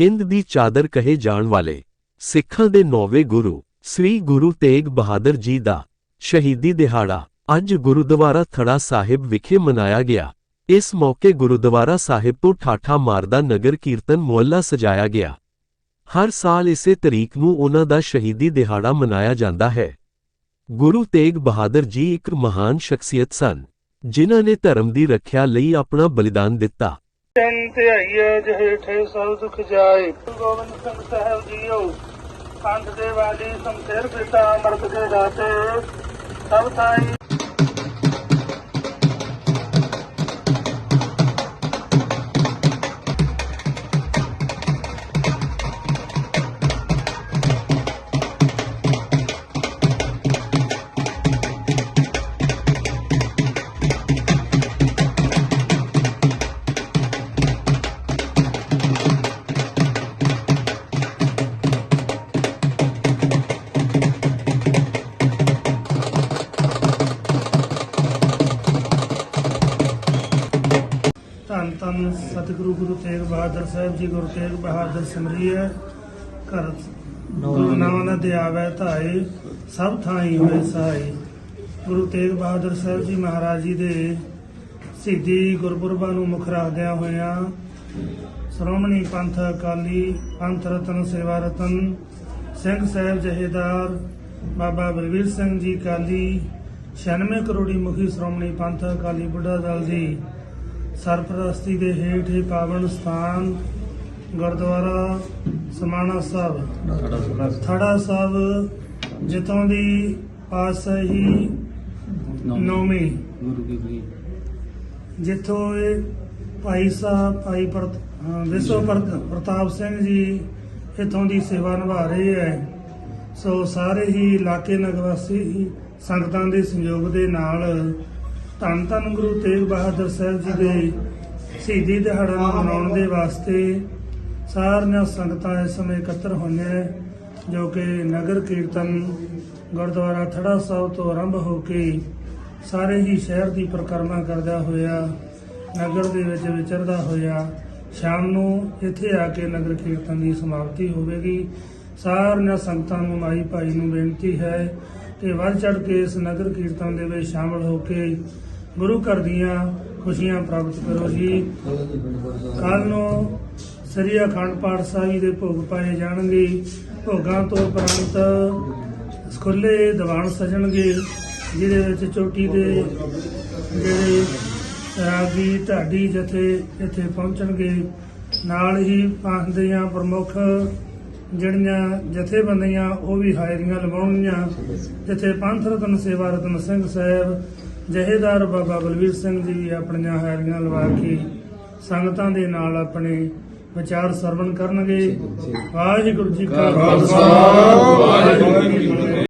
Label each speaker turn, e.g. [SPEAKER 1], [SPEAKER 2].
[SPEAKER 1] ਹਿੰਦ ਦੀ ਚਾਦਰ ਕਹੇ ਜਾਣ ਵਾਲੇ ਸਿੱਖਾਂ ਦੇ ਨੌਵੇਂ ਗੁਰੂ, ਸ੍ਰੀ ਗੁਰੂ ਤੇਗ ਬਹਾਦਰ ਜੀ ਦਾ ਸ਼ਹੀਦੀ ਦਿਹਾੜਾ ਅੱਜ ਗੁਰਦੁਆਰਾ ਥੜਾ ਸਾਹਿਬ ਵਿਖੇ ਮਨਾਇਆ ਗਿਆ। ਇਸ ਮੌਕੇ ਗੁਰਦੁਆਰਾ ਸਾਹਿਬ ਤੋਂ ਠਾਠਾ ਮਾਰਦਾ ਨਗਰ ਕੀਰਤਨ ਮੁਹੱਲਾ ਸਜਾਇਆ ਗਿਆ। ਹਰ ਸਾਲ ਇਸੇ ਤਰੀਕ ਨੂੰ ਉਹਨਾਂ ਦਾ ਸ਼ਹੀਦੀ ਦਿਹਾੜਾ ਮਨਾਇਆ ਜਾਂਦਾ ਹੈ। ਗੁਰੂ ਤੇਗ ਬਹਾਦਰ ਜੀ ਇੱਕ ਮਹਾਨ ਸ਼ਖਸੀਅਤ ਸਨ, ਜਿਨ੍ਹਾਂ ਨੇ ਧਰਮ ਦੀ ਰੱਖਿਆ ਲਈ ਆਪਣਾ ਬਲੀਦਾਨ ਦਿੱਤਾ।
[SPEAKER 2] ਤਨ ਧਿਆਈਏ ਜਿਹੇਠੇ ਸਭ ਦੁਖ ਜਾਏ। ਗੁਰੂ ਗੋਬਿੰਦ ਸਿੰਘ ਸਾਹਿਬ ਜੀਓ ਪੰਥ ਦੇ ਵਾਲੀ ਸੰਤੇਰ ਪਿਤਾ ਅਮਰਤ ਦੇ ਦਾਤੇ, ਸਭ ਥਾਈ ਧੰਨ ਧੰਨ ਸਤਿਗੁਰੂ ਗੁਰੂ ਤੇਗ ਬਹਾਦਰ ਸਾਹਿਬ ਜੀ ਗੁਰੂ ਤੇਗ ਬਹਾਦਰ ਸਿਮਰੀਏ ਘਰ ਨਾਨਕ ਦੇ ਆਵੇ ਧਾਏ ਸਭ ਥਾਈ ਹੋਏ ਸਹਾਈ ਗੁਰੂ ਤੇਗ ਬਹਾਦਰ ਸਾਹਿਬ ਜੀ ਮਹਾਰਾਜ ਜੀ ਦੇ ਸਿੱਧੀ ਗੁਰਪੁਰਬਾਂ ਨੂੰ ਮੁੱਖ ਰੱਖਦਿਆਂ ਹੋਇਆਂ ਸ਼੍ਰੋਮਣੀ ਪੰਥ ਅਕਾਲੀ ਪੰਥ ਰਤਨ ਸੇਵਾ ਰਤਨ ਸਿੰਘ ਸਾਹਿਬ ਜਹੇਦਾਰ ਬਾਬਾ ਬਲਵੀਰ ਸਿੰਘ ਜੀ ਕਾਲੀ 96 ਕਰੋੜੀ ਮੁਖੀ ਸ਼੍ਰੋਮਣੀ ਪੰਥ ਅਕਾਲੀ ਬੁੱਢਾ ਦਲ ਦੀ ਸਰਪ੍ਰਸਤੀ ਦੇ ਹੇਠ ਹੀ ਪਾਵਨ ਸਥਾਨ ਗੁਰਦੁਆਰਾ ਸਮਾਣਾ ਸਾਹਿਬ। ਥੜਾ ਸਾਹਿਬ ਜਿੱਥੋਂ ਦੀ ਪਾਸਹੀ ਨੌਵੀਂ। ਜਿੱਥੋਂ ਇਹ ਭਾਈ ਸਾਹਿਬ, ਭਾਈ ਪ੍ਰਤ- ਵਿਸ਼ਵ ਪ੍ਰਤਾਪ ਸਿੰਘ ਜੀ ਇੱਥੋਂ ਦੀ ਸੇਵਾ ਨਿਭਾ ਰਹੇ ਹੈ। ਸੋ ਸਾਰੇ ਹੀ ਇਲਾਕੇ ਨਗਵਾਸੀ ਸੰਗਤਾਂ ਦੇ ਸੰਯੋਗ ਦੇ ਨਾਲ ਧੰਨ ਧੰਨ ਗੁਰੂ ਤੇਗ ਬਹਾਦਰ ਸਾਹਿਬ ਜੀ ਦੇ ਸ਼ਹੀਦੀ ਦਿਹਾੜਾ ਨੂੰ ਮਨਾਉਣ ਦੇ ਵਾਸਤੇ ਸਾਰੀਆਂ ਸੰਗਤਾਂ ਇਸ ਸਮੇਂ ਇਕੱਤਰ ਹੋਈਆਂ ਜੋ ਕਿ ਨਗਰ ਕੀਰਤਨ ਗੁਰਦੁਆਰਾ ਥੜਾ ਸਾਹਿਬ ਤੋਂ ਆਰੰਭ ਹੋ ਕੇ ਸਾਰੇ ਹੀ ਸ਼ਹਿਰ ਦੀ ਪਰਿਕਰਮਾ ਕਰਦਾ ਹੋਇਆ, ਨਗਰ ਦੇ ਵਿੱਚ ਵਿਚਰਦਾ ਹੋਇਆ, ਸ਼ਾਮ ਨੂੰ ਇੱਥੇ ਆ ਕੇ ਨਗਰ ਕੀਰਤਨ ਦੀ ਸਮਾਪਤੀ ਹੋਵੇਗੀ। ਸਾਰੀਆਂ ਸੰਗਤਾਂ ਨੂੰ ਮਾਈ ਭਾਈ ਨੂੰ ਬੇਨਤੀ ਹੈ ਕਿ ਵੱਧ ਚੜ ਕੇ ਇਸ ਨਗਰ ਕੀਰਤਨ ਦੇ ਵਿੱਚ ਸ਼ਾਮਲ ਹੋ ਕੇ ਗੁਰੂ ਘਰ ਦੀਆਂ ਖੁਸ਼ੀਆਂ ਪ੍ਰਾਪਤ ਕਰੋ ਜੀ। ਕੱਲ ਨੂੰ ਸ੍ਰੀ ਅਖੰਡ ਪਾਠ ਸਾਹਿਬ ਦੇ ਭੋਗ ਪਾਏ ਜਾਣਗੇ। ਭੋਗਾਂ ਤੋਂ ਉਪਰੰਤ ਸਕੁੱਲੇ ਦੀਵਾਨ ਸਜਣਗੇ, ਜਿਹਦੇ ਵਿੱਚ ਚੋਟੀ ਦੇ ਜਿਹੜੇ ਰਾਗੀ ਢਾਡੀ ਜਥੇ ਇੱਥੇ ਪਹੁੰਚਣਗੇ। ਨਾਲ ਹੀ ਪੰਥ ਦੀਆਂ ਪ੍ਰਮੁੱਖ ਜਿਹੜੀਆਂ ਜਥੇਬੰਦੀਆਂ, ਉਹ ਵੀ ਹਾਜ਼ਰੀਆਂ ਲਵਾਉਣਗੀਆਂ ਜਿੱਥੇ ਪੰਥ ਰਤਨ, ਸੇਵਾ ਰਤਨ ਸਿੰਘ ਸਾਹਿਬ, ਜਹੇਦਾਰ ਬਾਬਾ ਬਲਵੀਰ ਸਿੰਘ ਜੀ ਵੀ ਆਪਣੀਆਂ ਹਾਜ਼ਰੀਆਂ ਲਵਾ ਕੇ ਸੰਗਤਾਂ ਦੇ ਨਾਲ ਆਪਣੇ ਵਿਚਾਰ ਸਰਵਣ ਕਰਨਗੇ। ਵਾਹਿਗੁਰੂ ਜੀ ਕਾ ਖਾਲਸਾ। ਵਾਹਿਗੁਰੂ ਜੀ ਕੀ ਫਤਿਹ।